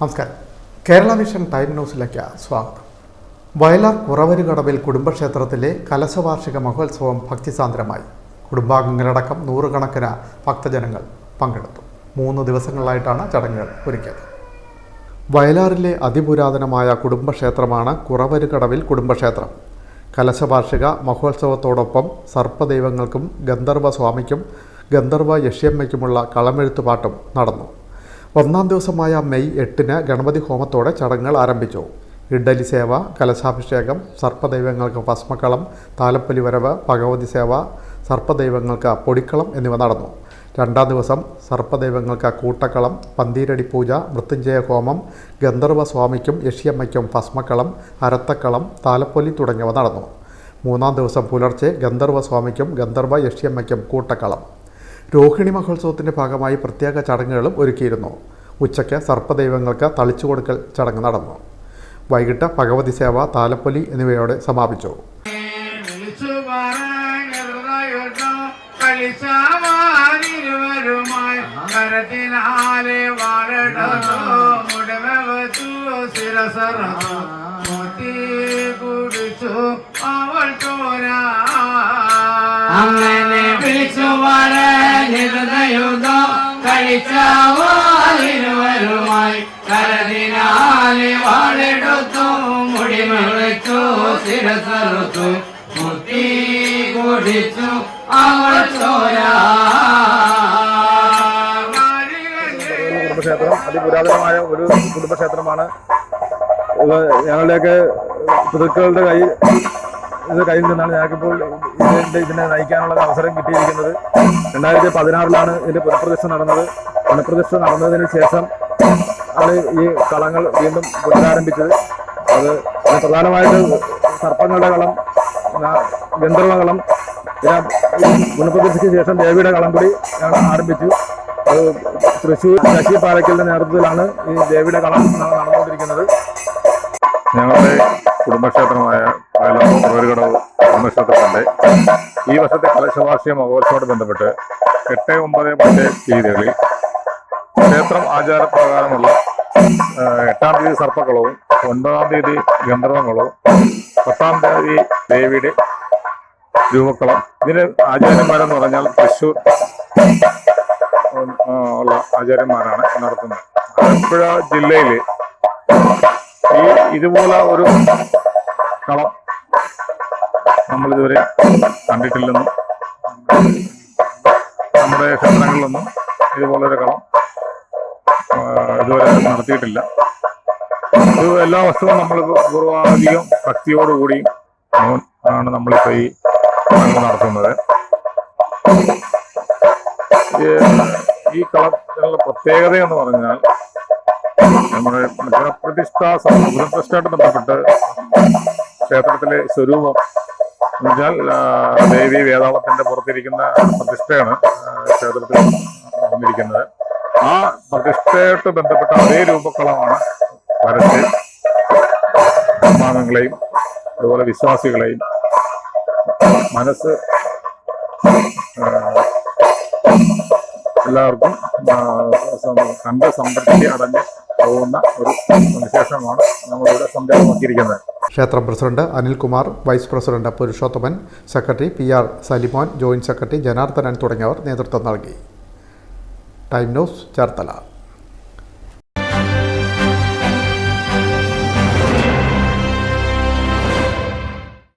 നമസ്കാരം. Kerala vision time ന്യൂസിലേക്ക് സ്വാഗതം. വയലാർ കുറവരുകടവിൽ കുടുംബക്ഷേത്രത്തിലെ കലശവാർഷിക മഹോത്സവം ഭക്തിസാന്ദ്രമായി. കുടുംബാംഗങ്ങളടക്കം നൂറുകണക്കിന് ഭക്തജനങ്ങൾ പങ്കെടുത്തു. മൂന്ന് ദിവസങ്ങളിലായിട്ടാണ് ചടങ്ങുകൾ ഒരുക്കിയത്. വയലാറിലെ അതിപുരാതനമായ കുടുംബക്ഷേത്രമാണ് കുറവരുകടവിൽ കുടുംബക്ഷേത്രം. കലശവാർഷിക മഹോത്സവത്തോടൊപ്പം സർപ്പദൈവങ്ങൾക്കും ഗന്ധർവ സ്വാമിക്കും ഗന്ധർവ യക്ഷ്യമ്മയ്ക്കുമുള്ള കളമെഴുത്തുപാട്ടും നടന്നു. ഒന്നാം ദിവസമായ മെയ് എട്ടിന് ഗണപതി ഹോമത്തോടെ ചടങ്ങുകൾ ആരംഭിച്ചു. ഇഡ്ഡലി സേവ കലശാഭിഷേകം സർപ്പദൈവങ്ങൾക്ക് ഭസ്മക്കളം താലപ്പൊലി വരവ് ഭഗവതി സേവ സർപ്പദൈവങ്ങൾക്ക് പൊടിക്കളം എന്നിവ നടന്നു. രണ്ടാം ദിവസം സർപ്പദൈവങ്ങൾക്ക് കൂട്ടക്കളം പന്തീരടി പൂജ മൃത്യുഞ്ജയ ഹോമം ഗന്ധർവ സ്വാമിക്കും യക്ഷിയമ്മയ്ക്കും ഭസ്മക്കളം അരത്തക്കളം താലപ്പൊലി തുടങ്ങിയവ നടന്നു. മൂന്നാം ദിവസം പുലർച്ചെ ഗന്ധർവ സ്വാമിക്കും ഗന്ധർവ യക്ഷിയമ്മയ്ക്കും കൂട്ടക്കളം. രോഹിണി മഹോത്സവത്തിന്റെ ഭാഗമായി പ്രത്യേക ചടങ്ങുകളും ഒരുക്കിയിരുന്നു. ഉച്ചയ്ക്ക് സർപ്പദൈവങ്ങൾക്ക് തളിച്ചു കൊടുക്കൽ ചടങ്ങ് നടന്നു. വൈകിട്ട് ഭഗവതി സേവ താലപ്പൊലി എന്നിവയോടെ സമാപിച്ചു. അങ്ങനെ വിളിച്ചു പറഞ്ഞിരുന്നയുദ്ധം കഴിച്ചാവാതിരുവരുമായി കരതിനാലെ വാളെടുത്തു മുടിമറിച്ചു ശിരസറുത്തു മുത്തി കുടിച്ചു അവൾ ചോരാ. കുടുംബക്ഷേത്രം അതിപുരാതനമായ ഒരു കുടുംബക്ഷേത്രമാണ്. ഞങ്ങളുടെയൊക്കെ പിതൃക്കളുടെ കൈ ഇത് കയ്യിൽ നിന്നാണ് ഞങ്ങൾക്കിപ്പോൾ ഇതിന്റെ ഇതിനെ നയിക്കാനുള്ള അവസരം കിട്ടിയിരിക്കുന്നത്. രണ്ടായിരത്തി പതിനാറിലാണ് ഇതിന്റെ പുനഃപ്രതിഷ്ഠ നടന്നത്. പുനഃപ്രതിഷ്ഠ നടന്നതിന് ശേഷം ആണ് ഈ കളങ്ങൾ വീണ്ടും പുനരാരംഭിച്ചത്. അത് പ്രധാനമായിട്ടും സർപ്പങ്ങളുടെ കളം ഗന്ധർവ കളം പിന്നെ പുനഃപ്രതിഷ്ഠയ്ക്ക് ശേഷം ദേവിയുടെ കളം കൂടി ഞങ്ങൾ ആരംഭിച്ചു. അത് തൃശ്ശൂർ ശശി പാലക്കലിന്റെ നേതൃത്വത്തിലാണ് ഈ ദേവിയുടെ കളം നടന്നുകൊണ്ടിരിക്കുന്നത്. ഞങ്ങളുടെ കുടുംബക്ഷേത്രമായ കുടുംബക്ഷേത്രത്തിന്റെ ഈ വർഷത്തെ കലശവാർഷിക മഹോത്സവത്തോട് ബന്ധപ്പെട്ട് എട്ട് ഒമ്പത് പത്ത് തീയതികളിൽ ക്ഷേത്രം ആചാരപ്രകാരമുള്ള എട്ടാം തീയതി സർപ്പക്കളവും ഒൻപതാം തീയതി ഗന്ധർവങ്ങളവും പത്താം തീയതി ദേവിയുടെ രൂപക്കളം ഇതിന് ആചാര്യന്മാരെന്ന് പറഞ്ഞാൽ തൃശ്ശൂർ ഉള്ള ആചാര്യന്മാരാണ് നടത്തുന്നത്. ആലപ്പുഴ ജില്ലയിൽ ഈ ഇതുപോലെ ഒരു കളം നമ്മളിതുവരെ കണ്ടിട്ടില്ലെന്നും നമ്മുടെ ക്ഷേത്രങ്ങളിലൊന്നും ഇതുപോലൊരു കളം ഇതുവരെ നടത്തിയിട്ടില്ല. ഇത് എല്ലാ വസ്തുവും നമ്മൾ പൂർവാധികം ഭക്തിയോടുകൂടി ആണ് നമ്മളിപ്പോൾ ഈ നടത്തുന്നത്. ഈ കളത്തിനുള്ള പ്രത്യേകത എന്ന് പറഞ്ഞാൽ നമ്മുടെ പുനഃപ്രതിഷ്ഠ പുനഃപ്രതിഷ്ഠയായിട്ട് ബന്ധപ്പെട്ട് ക്ഷേത്രത്തിലെ സ്വരൂപം എന്ന് വെച്ചാൽ ആ, ദേവി വേതാളത്തിന്റെ പുറത്തിരിക്കുന്ന പ്രതിഷ്ഠയാണ് ക്ഷേത്രത്തിൽ വന്നിരിക്കുന്നത്. ആ പ്രതിഷ്ഠയായിട്ട് ബന്ധപ്പെട്ട അതേ രൂപക്കളമാണ് വരച്ച് സമ്മാനങ്ങളെയും അതുപോലെ വിശ്വാസികളെയും മനസ്സ് എല്ലാവർക്കും കണ്ട് സംതൃപ്തി അടഞ്ഞ് പോകുന്ന ഒരു വിശേഷമാണ് നമ്മളിവിടെ സംജാതമാക്കിയിരിക്കുന്നത് ക്ഷേത്രം president Anilkumar vice president Purushothaman secretary P R Salimon joint secretary Janardhanan തുടങ്ങിയവർ നേതൃത്വം നൽകി. Time news Cherthala.